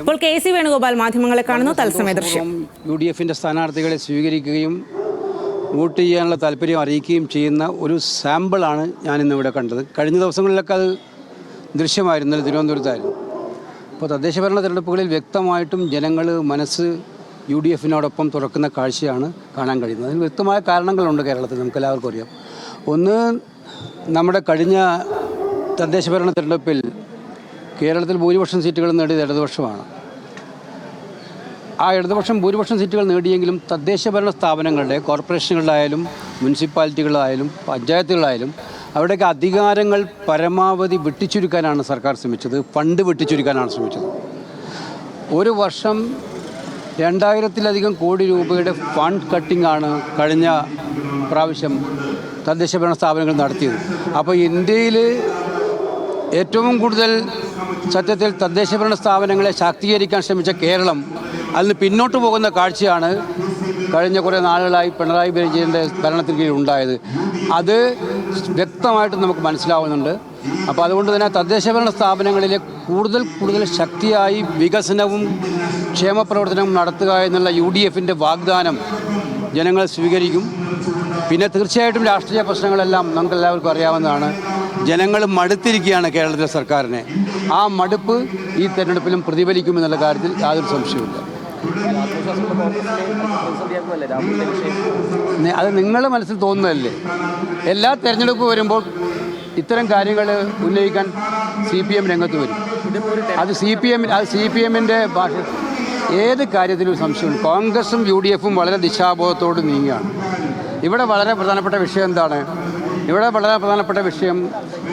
ഇപ്പോൾ K C Venugopal മാധ്യമങ്ങളെ കാണുന്നു. തത്സമയ ദൃശ്യം. യു ഡി എഫിന്റെ സ്ഥാനാർത്ഥികളെ സ്വീകരിക്കുകയും വോട്ട് ചെയ്യാനുള്ള താല്പര്യം അറിയിക്കുകയും ചെയ്യുന്ന ഒരു സാമ്പിളാണ് ഞാൻ ഇന്നിവിടെ കണ്ടത്. കഴിഞ്ഞ ദിവസങ്ങളിലൊക്കെ അത് ദൃശ്യമായിരുന്നു തിരുവനന്തപുരത്തായിരുന്നു. അപ്പോൾ തദ്ദേശഭരണ തിരഞ്ഞെടുപ്പുകളിൽ വ്യക്തമായിട്ടും ജനങ്ങൾ മനസ്സ് യു ഡി എഫിനോടൊപ്പം തുറക്കുന്ന കാഴ്ചയാണ് കാണാൻ കഴിയുന്നത്. അതിന് വ്യക്തമായ കാരണങ്ങളുണ്ട് കേരളത്തിൽ നമുക്ക് എല്ലാവർക്കും അറിയാം. ഒന്ന് നമ്മുടെ കഴിഞ്ഞ തദ്ദേശഭരണ തിരഞ്ഞെടുപ്പിൽ കേരളത്തിൽ ഭൂരിപക്ഷം സീറ്റുകൾ നേടിയത് ഇടതുപക്ഷമാണ്. ആ ഇടതുപക്ഷം ഭൂരിപക്ഷം സീറ്റുകൾ നേടിയെങ്കിലും തദ്ദേശഭരണ സ്ഥാപനങ്ങളുടെ കോർപ്പറേഷനുകളിലായാലും മുനിസിപ്പാലിറ്റികളായാലും പഞ്ചായത്തുകളായാലും അവിടെയൊക്കെ അധികാരങ്ങൾ പരമാവധി വെട്ടിച്ചുരുക്കാനാണ് സർക്കാർ ശ്രമിച്ചത് ഫണ്ട് വെട്ടിച്ചുരുക്കാനാണ് ശ്രമിച്ചത്. ഒരു വർഷം രണ്ടായിരത്തിലധികം കോടി രൂപയുടെ ഫണ്ട് കട്ടിംഗ് ആണ് കഴിഞ്ഞ പ്രാവശ്യം തദ്ദേശ ഭരണ സ്ഥാപനങ്ങൾ നടത്തിയത്. അപ്പോൾ ഇന്ത്യയിൽ ഏറ്റവും കൂടുതൽ സത്യത്തിൽ തദ്ദേശഭരണ സ്ഥാപനങ്ങളെ ശാക്തീകരിക്കാൻ ശ്രമിച്ച കേരളം അതിന് പിന്നോട്ട് പോകുന്ന കാഴ്ചയാണ് കഴിഞ്ഞ കുറേ നാളുകളായി പിണറായി വിജയന്റെ ഭരണത്തിന് കീഴിൽ ഉണ്ടായത്. അത് വ്യക്തമായിട്ട് നമുക്ക് മനസ്സിലാവുന്നുണ്ട്. അപ്പോൾ അതുകൊണ്ട് തന്നെ തദ്ദേശഭരണ സ്ഥാപനങ്ങളിലെ കൂടുതൽ കൂടുതൽ ശക്തിയായി വികസനവും ക്ഷേമപ്രവർത്തനവും നടത്തുക എന്നുള്ള യു ഡി എഫിന്റെ വാഗ്ദാനം ജനങ്ങൾ സ്വീകരിക്കും. പിന്നെ തീർച്ചയായിട്ടും രാഷ്ട്രീയ പ്രശ്നങ്ങളെല്ലാം നമുക്ക് എല്ലാവർക്കും അറിയാവുന്നതാണ്. ജനങ്ങൾ മടുത്തിരിക്കുകയാണ് കേരളത്തിലെ സർക്കാരിനെ. ആ മടുപ്പ് ഈ തെരഞ്ഞെടുപ്പിലും പ്രതിഫലിക്കുമെന്നുള്ള കാര്യത്തിൽ യാതൊരു സംശയവുമില്ല. അത് നിങ്ങളുടെ മനസ്സിൽ തോന്നുന്നതല്ലേ? എല്ലാ തെരഞ്ഞെടുപ്പ് വരുമ്പോൾ ഇത്തരം കാര്യങ്ങൾ ഉന്നയിക്കാൻ സി പി എം രംഗത്ത് വരും. അത് സി പി എം അത് സി പി എമ്മിന്റെ ഭാഷ ഏത് കാര്യത്തിലും സംശയമുണ്ട്. കോൺഗ്രസും യു ഡി എഫും വളരെ ദിശാബോധത്തോട് നീങ്ങുകയാണ്. ഇവിടെ വളരെ പ്രധാനപ്പെട്ട വിഷയം എന്താണ്? ഇവിടെ വളരെ പ്രധാനപ്പെട്ട വിഷയം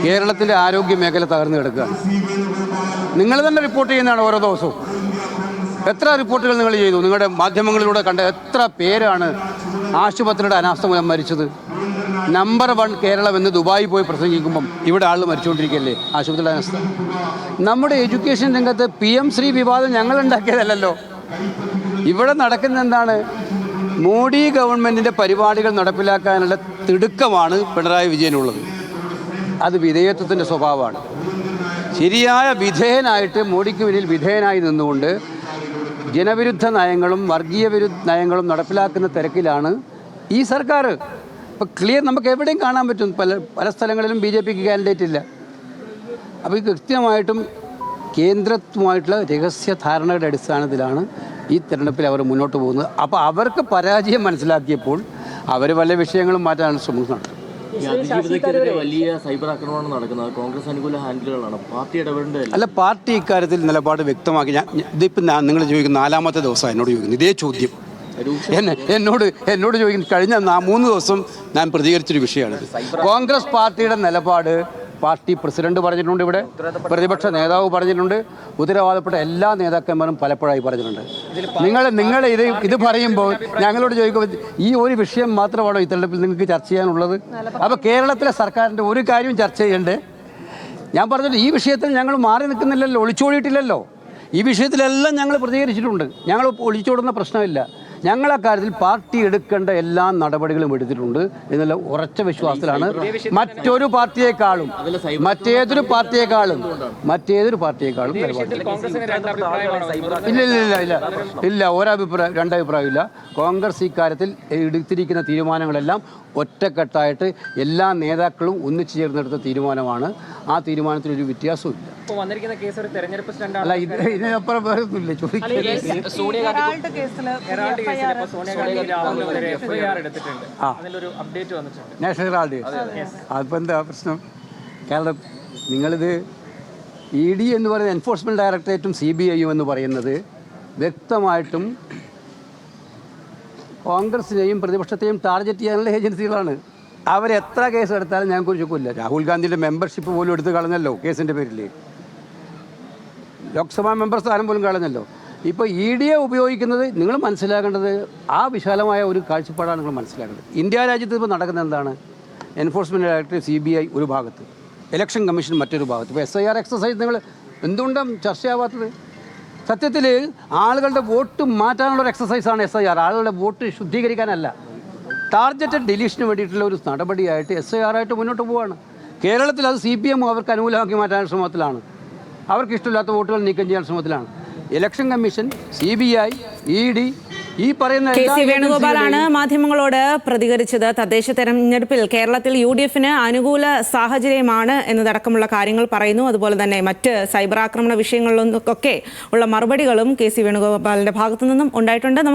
കേരളത്തിലെ ആരോഗ്യ മേഖല തകർന്നു കിടക്കുകയാണ്. നിങ്ങൾ തന്നെ റിപ്പോർട്ട് ചെയ്യുന്നതാണ് ഓരോ ദിവസവും. എത്ര റിപ്പോർട്ടുകൾ നിങ്ങൾ ചെയ്തു? നിങ്ങളുടെ മാധ്യമങ്ങളിലൂടെ കണ്ട എത്ര പേരാണ് ആശുപത്രിയുടെ അനാസ്ഥ മൂലം മരിച്ചത്? നമ്പർ വൺ കേരളം എന്ന് ദുബായി പോയി പ്രസംഗിക്കുമ്പം ഇവിടെ ആൾ മരിച്ചുകൊണ്ടിരിക്കുകയല്ലേ? ആശുപത്രിയുടെ അനാസ്ഥ. നമ്മുടെ എഡ്യൂക്കേഷൻ രംഗത്ത് പി എം ശ്രീ വിവാദം ഞങ്ങൾ ഉണ്ടാക്കിയതല്ലല്ലോ. ഇവിടെ നടക്കുന്ന എന്താണ്? മോഡി ഗവൺമെന്റിന്റെ പരിപാടികൾ നടപ്പിലാക്കാനുള്ള തിടുക്കമാണ് പിണറായി വിജയനുള്ളത്. അത് വിധേയത്വത്തിന്റെ സ്വഭാവമാണ്. ശരിയായ വിധേയനായിട്ട് മോഡിക്ക് മുന്നിൽ വിധേയനായി നിന്നുകൊണ്ട് ജനവിരുദ്ധ നയങ്ങളും വർഗീയ വിരുദ്ധ നയങ്ങളും നടപ്പിലാക്കുന്ന തിരക്കിലാണ് ഈ സർക്കാർ. ഇപ്പോൾ ക്ലിയർ നമുക്ക് എവിടെയും കാണാൻ പറ്റും. പല പല സ്ഥലങ്ങളിലും ബി ജെ പിക്ക് കാൻഡിഡേറ്റ് ഇല്ല. അപ്പോൾ ഈ കൃത്യമായിട്ടും കേന്ദ്രത്തുമായിട്ടുള്ള രഹസ്യ ധാരണയുടെ അടിസ്ഥാനത്തിലാണ് ഈ തിരഞ്ഞെടുപ്പിൽ അവർ മുന്നോട്ട് പോകുന്നത്. അപ്പോൾ അവർക്ക് പരാജയം മനസ്സിലാക്കിയപ്പോൾ അവർ പല വിഷയങ്ങളും മാറ്റാനുള്ള ശ്രമം അതിജീവിതക്കെതിരെ വലിയ സൈബർ ആക്രമണം നടക്കുന്നത്. കോൺഗ്രസ് അനുകൂല ഹാൻഡിലുകളാണ്. പാർട്ടി ഇടപെടേണ്ടതല്ല അല്ല പാർട്ടി ഇക്കാര്യത്തിൽ നിലപാട് വ്യക്തമാക്കി. ഞാൻ ഇതിപ്പം ഇതിപ്പോൾ ഞാൻ നിങ്ങൾ ചോദിക്കുന്ന നാലാമത്തെ ദിവസം എന്നോട് ചോദിക്കുന്നു. ഇതേ ചോദ്യം. എന്നെ എന്നോട് എന്നോട് ചോദിക്കുന്നു കഴിഞ്ഞ മൂന്ന് ദിവസം ഞാൻ പ്രതികരിച്ചൊരു വിഷയമാണിത് കോൺഗ്രസ് പാർട്ടിയുടെ നിലപാട് പാർട്ടി പ്രസിഡന്റ് പറഞ്ഞിട്ടുണ്ട് ഇവിടെ പ്രതിപക്ഷ നേതാവ് പറഞ്ഞിട്ടുണ്ട് ഉത്തരവാദപ്പെട്ട എല്ലാ നേതാക്കന്മാരും പലപ്പോഴായി പറഞ്ഞിട്ടുണ്ട്. നിങ്ങൾ നിങ്ങൾ ഇത് ഇത് പറയുമ്പോൾ ഞങ്ങളോട് ചോദിക്കുമ്പോൾ ഈ ഒരു വിഷയം മാത്രമാണോ ഈ തെരഞ്ഞെടുപ്പിൽ നിങ്ങൾക്ക് ചർച്ച ചെയ്യാനുള്ളത്? അപ്പോൾ കേരളത്തിലെ സർക്കാരിന്റെ ഒരു കാര്യവും ചർച്ച ചെയ്യണ്ടേ? ഞാൻ പറഞ്ഞത് ഈ വിഷയത്തിൽ ഞങ്ങൾ മാറി നിൽക്കുന്നില്ലല്ലോ ഒളിച്ചോടിയിട്ടില്ലല്ലോ. ഈ വിഷയത്തിലെല്ലാം ഞങ്ങൾ പ്രതികരിച്ചിട്ടുണ്ട്. ഞങ്ങൾ ഒളിച്ചോടുന്ന പ്രശ്നമില്ല. ഞങ്ങൾ കാര്യത്തിൽ പാർട്ടി എടുക്കേണ്ട എല്ലാ നടപടികളും എടുത്തിട്ടുണ്ട് എന്നുള്ള ഉറച്ച വിശ്വാസത്തിലാണ് മറ്റൊരു പാർട്ടിയെക്കാളും മറ്റേതൊരു പാർട്ടിയെക്കാളും മറ്റേതൊരു പാർട്ടിയെക്കാളും ഇല്ല ഇല്ല ഇല്ല ഇല്ല ഇല്ല ഒരഭിപ്രായം രണ്ടഭിപ്രായം ഇല്ല കോൺഗ്രസ് ഇക്കാര്യത്തിൽ എടുത്തിരിക്കുന്ന തീരുമാനങ്ങളെല്ലാം ഒറ്റക്കെട്ടായിട്ട് എല്ലാ നേതാക്കളും ഒന്നിച്ചു ചേർന്നെടുത്ത തീരുമാനമാണ്. ആ തീരുമാനത്തിൽ ഒരു വ്യത്യാസവും ഇല്ല വന്നിരിക്കുന്ന കേസ് ഒരു തെരഞ്ഞെടുപ്പ് സ്റ്റണ്ടാണ് അല്ല ഇത് ഇതിനപ്പുറം വേറെ ഒന്നുമില്ല ചോദിക്കുക നാഷണൽ ഹെറാൾഡ് അതിപ്പോൾ എന്താ പ്രശ്നം? കേരളം നിങ്ങളിത് ഇ ഡി എന്ന് പറയുന്ന എൻഫോഴ്സ്മെന്റ് ഡയറക്ടറേറ്റും സി ബി ഐയും എന്ന് പറയുന്നത് വ്യക്തമായിട്ടും കോൺഗ്രസിനെയും പ്രതിപക്ഷത്തെയും ടാർഗറ്റ് ചെയ്യാനുള്ള ഏജൻസികളാണ്. അവരെത്ര കേസ് എടുത്താലും ഞാൻ കുറിച്ചൊക്കില്ല രാഹുൽ ഗാന്ധിയുടെ മെമ്പർഷിപ്പ് പോലും എടുത്ത് കളഞ്ഞല്ലോ കേസിന്റെ പേരിൽ ലോക്സഭാ മെമ്പർ സ്ഥാനം പോലും കളഞ്ഞല്ലോ. ഇപ്പോൾ ഇ ഡി എ ഉപയോഗിക്കുന്നത് നിങ്ങൾ മനസ്സിലാക്കേണ്ടത് ആ വിശാലമായ ഒരു കാഴ്ചപ്പാടാണ് നിങ്ങൾ മനസ്സിലാക്കേണ്ടത്. ഇന്ത്യ രാജ്യത്ത് ഇപ്പോൾ നടക്കുന്നത് എന്താണ്? Enforcement directorate C B I ഒരു ഭാഗത്ത്. ഇലക്ഷൻ കമ്മീഷൻ മറ്റൊരു ഭാഗത്ത്. ഇപ്പോൾ എസ് ഐ ആർ എക്സസൈസ് നിങ്ങൾ എന്തുകൊണ്ടാണ് ചർച്ചയാവാത്തത്? സത്യത്തിൽ ആളുകളുടെ വോട്ട് മാറ്റാനുള്ള ഒരു എക്സസൈസാണ് എസ് ഐ ആർ ആളുകളുടെ വോട്ട് ശുദ്ധീകരിക്കാനല്ല. ടാർഗറ്റഡ് ഡിലീഷന് വേണ്ടിയിട്ടുള്ള ഒരു നടപടിയായിട്ട് എസ് ഐ ആർ ആയിട്ട് മുന്നോട്ട് പോവുകയാണ് കേരളത്തിൽ അത് സി പി എം അവർക്ക് അനുകൂലമാക്കി മാറ്റാൻ ശ്രമത്തിലാണ്. അവർക്ക് ഇഷ്ടമില്ലാത്ത വോട്ടുകൾ നീക്കം ചെയ്യാൻ ശ്രമത്തിലാണ്. Election commission C B I E D ഈ പറയുന്ന കെ സി വേണുഗോപാലാണ് മാധ്യമങ്ങളോട് പ്രതികരിച്ചത്. തദ്ദേശ തെരഞ്ഞെടുപ്പിൽ കേരളത്തിൽ യു ഡി എഫിന് അനുകൂല സാഹചര്യമാണ് എന്നതടക്കമുള്ള കാര്യങ്ങൾ പറയുന്നു. അതുപോലെ തന്നെ മറ്റ് സൈബർ ആക്രമണ വിഷയങ്ങളിലൊക്കെ ഉള്ള മറുപടികളും കെ സി വേണുഗോപാലിന്റെ ഭാഗത്തു നിന്നും ഉണ്ടായിട്ടുണ്ട്. നമുക്ക്